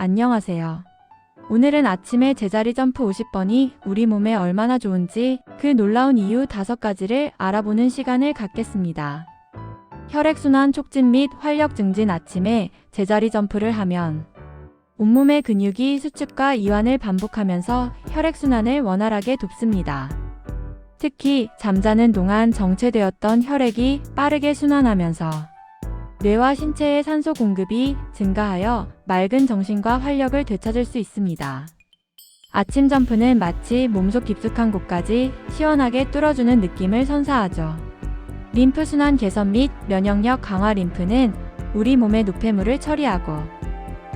안녕하세요. 오늘은 아침에 제자리 점프 50번이 우리 몸에 얼마나 좋은지 그 놀라운 이유 5가지를 알아보는 시간을 갖겠습니다. 혈액순환 촉진 및 활력 증진 아침에 제자리 점프를 하면 온몸의 근육이 수축과 이완을 반복하면서 혈액순환을 원활하게 돕습니다. 특히 잠자는 동안 정체되었던 혈액이 빠르게 순환하면서 뇌와 신체의 산소 공급이 증가하여 맑은 정신과 활력을 되찾을 수 있습니다. 아침 점프는 마치 몸속 깊숙한 곳까지 시원하게 뚫어주는 느낌을 선사하죠. 림프 순환 개선 및 면역력 강화 림프는 우리 몸의 노폐물을 처리하고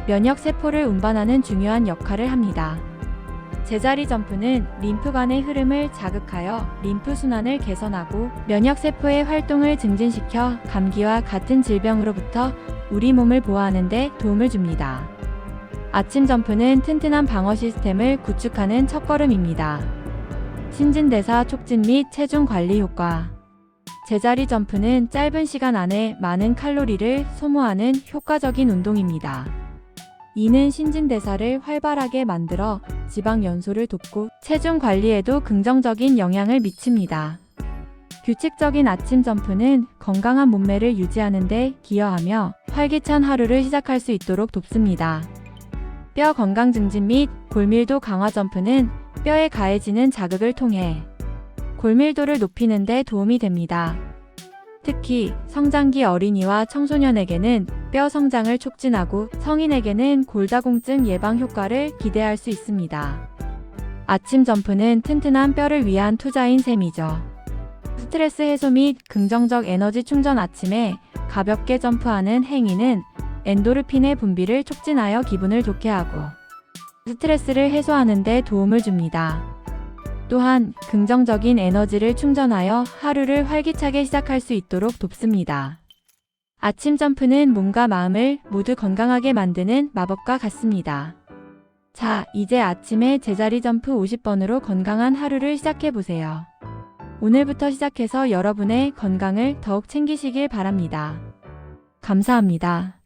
면역 세포를 운반하는 중요한 역할을 합니다. 제자리 점프는 림프관의 흐름을 자극하여 림프 순환을 개선하고 면역 세포의 활동을 증진시켜 감기와 같은 질병으로부터 우리 몸을 보호하는 데 도움을 줍니다. 아침 점프는 튼튼한 방어 시스템을 구축하는 첫걸음입니다. 신진대사 촉진 및 체중 관리 효과 제자리 점프는 짧은 시간 안에 많은 칼로리를 소모하는 효과적인 운동입니다. 이는 신진대사를 활발하게 만들어 지방 연소를 돕고 체중 관리에도 긍정적인 영향을 미칩니다. 규칙적인 아침 점프는 건강한 몸매를 유지하는 데 기여하며 활기찬 하루를 시작할 수 있도록 돕습니다. 뼈 건강 증진 및 골밀도 강화 점프는 뼈에 가해지는 자극을 통해 골밀도를 높이는 데 도움이 됩니다. 특히 성장기 어린이와 청소년에게는 뼈 성장을 촉진하고 성인에게는 골다공증 예방 효과를 기대할 수 있습니다. 아침 점프는 튼튼한 뼈를 위한 투자인 셈이죠. 스트레스 해소 및 긍정적 에너지 충전 아침에 가볍게 점프하는 행위는 엔도르핀의 분비를 촉진하여 기분을 좋게 하고 스트레스를 해소하는 데 도움을 줍니다. 또한 긍정적인 에너지를 충전하여 하루를 활기차게 시작할 수 있도록 돕습니다. 아침 점프는 몸과 마음을 모두 건강하게 만드는 마법과 같습니다. 자, 이제 아침에 제자리 점프 50번으로 건강한 하루를 시작해 보세요. 오늘부터 시작해서 여러분의 건강을 더욱 챙기시길 바랍니다. 감사합니다.